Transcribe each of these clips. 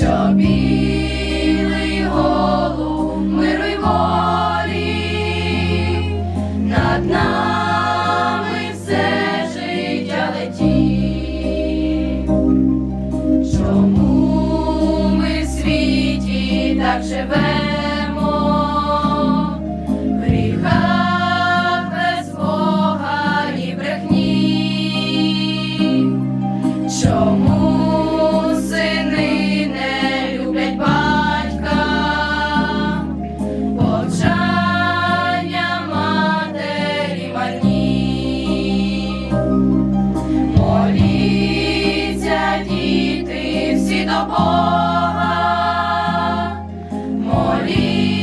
що білий голуб мирой й волі над нами все життя летів. Чому ми в світі так живемо? Бога, моліться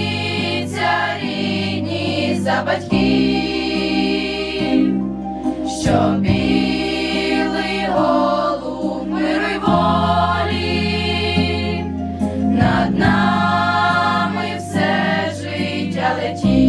за батьків, що білий голуб волі, над нами все життя летів.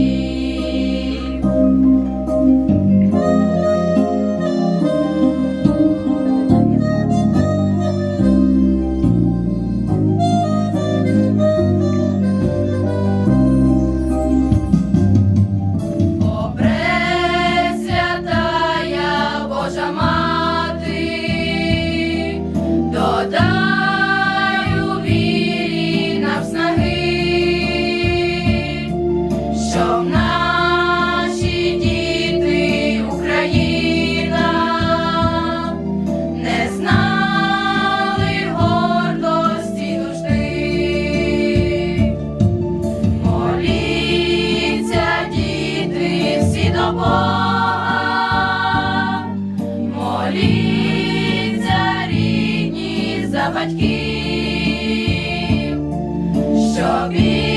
me.